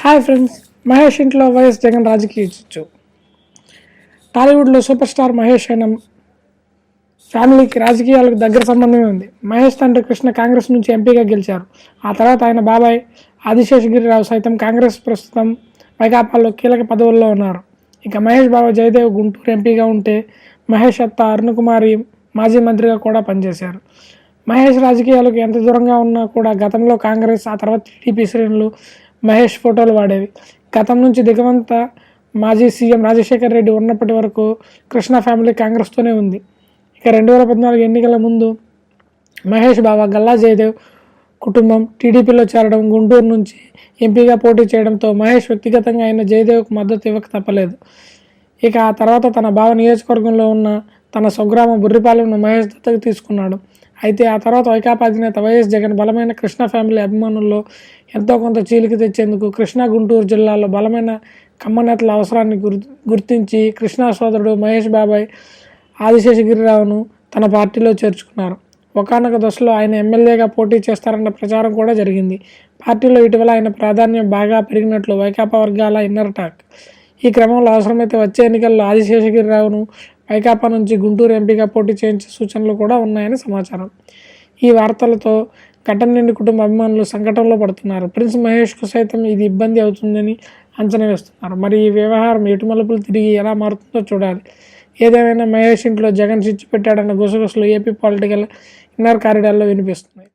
Hi friends Mahesh ఇంట్లో YS Jagan రాజకీయ చిచ్చు. టాలీవుడ్లో సూపర్ స్టార్ మహేష్ అయిన ఫ్యామిలీకి రాజకీయాలకు దగ్గర సంబంధమే ఉంది. మహేష్ తండ్రి కృష్ణ కాంగ్రెస్ నుంచి ఎంపీగా గెలిచారు. ఆ తర్వాత ఆయన బాబాయ్ ఆదిశేషగిరిరావు సైతం కాంగ్రెస్ ప్రస్తుతం వైకాపాలో కీలక పదవుల్లో ఉన్నారు. ఇక మహేష్ బాబా జయదేవ్ గుంటూరు ఎంపీగా ఉంటే మహేష్ అత్త అరుణకుమారి మాజీ మంత్రిగా కూడా పనిచేశారు. మహేష్ రాజకీయాలకు ఎంత దూరంగా ఉన్నా కూడా గతంలో కాంగ్రెస్ ఆ తర్వాత టీడీపీ శ్రేణులు మహేష్ ఫోటోలు వాడేవి. గతం నుంచి దిగవంత మాజీ సీఎం రాజశేఖర్ రెడ్డి ఉన్నప్పటి వరకు కృష్ణ ఫ్యామిలీ కాంగ్రెస్తోనే ఉంది. ఇక రెండు వేల పద్నాలుగు ఎన్నికల ముందు మహేష్ బావ గల్లా జయదేవ్ కుటుంబం టీడీపీలో చేరడం గుంటూరు నుంచి ఎంపీగా పోటీ చేయడంతో మహేష్ వ్యక్తిగతంగా ఆయన జయదేవ్కు మద్దతు ఇవ్వక తప్పలేదు. ఇక ఆ తర్వాత తన బావ నియోజకవర్గంలో ఉన్న తన స్వగ్రామం బుర్రిపాలెంను మహేష్ దత్తకు తీసుకున్నాడు. అయితే ఆ తర్వాత వైకాపా అధినేత వైఎస్ జగన్ బలమైన కృష్ణ ఫ్యామిలీ అభిమానుల్లో ఎంతో కొంత చీలిక తెచ్చేందుకు కృష్ణా గుంటూరు జిల్లాలో బలమైన కమ్మనేతల అవసరాన్ని గుర్ గుర్తించి కృష్ణా సోదరుడు మహేష్ బాబాయ్ ఆదిశేషగిరిరావును తన పార్టీలో చేర్చుకున్నారు. ఒకనొక దశలో ఆయన ఎమ్మెల్యేగా పోటీ చేస్తారన్న ప్రచారం కూడా జరిగింది. పార్టీలో ఇటీవల ఆయన ప్రాధాన్యం బాగా పెరిగినట్లు వైకాపా వర్గాల ఇన్నర్ టాక్ ఈ క్రమంలో అవసరమైతే వచ్చే ఎన్నికల్లో ఆదిశేషగిరిరావును వైకాపా నుంచి గుంటూరు ఎంపీగా పోటీ చేయించే సూచనలు కూడా ఉన్నాయని సమాచారం. ఈ వార్తలతో ఘటన నుండి కుటుంబ అభిమానులు సంకటంలో పడుతున్నారు. ప్రిన్స్ మహేష్కు సైతం ఇది ఇబ్బంది అవుతుందని అంచనా వేస్తున్నారు. మరి ఈ వ్యవహారం ఎటు మలుపులు తిరిగి ఎలా మారుతుందో చూడాలి. ఏదేమైనా మహేష్ ఇంట్లో జగన్ చిచ్చు పెట్టాడన్న గుసగుసలు ఏపీ పొలిటికల్ ఇన్నర్ కారిడార్లో వినిపిస్తున్నాయి.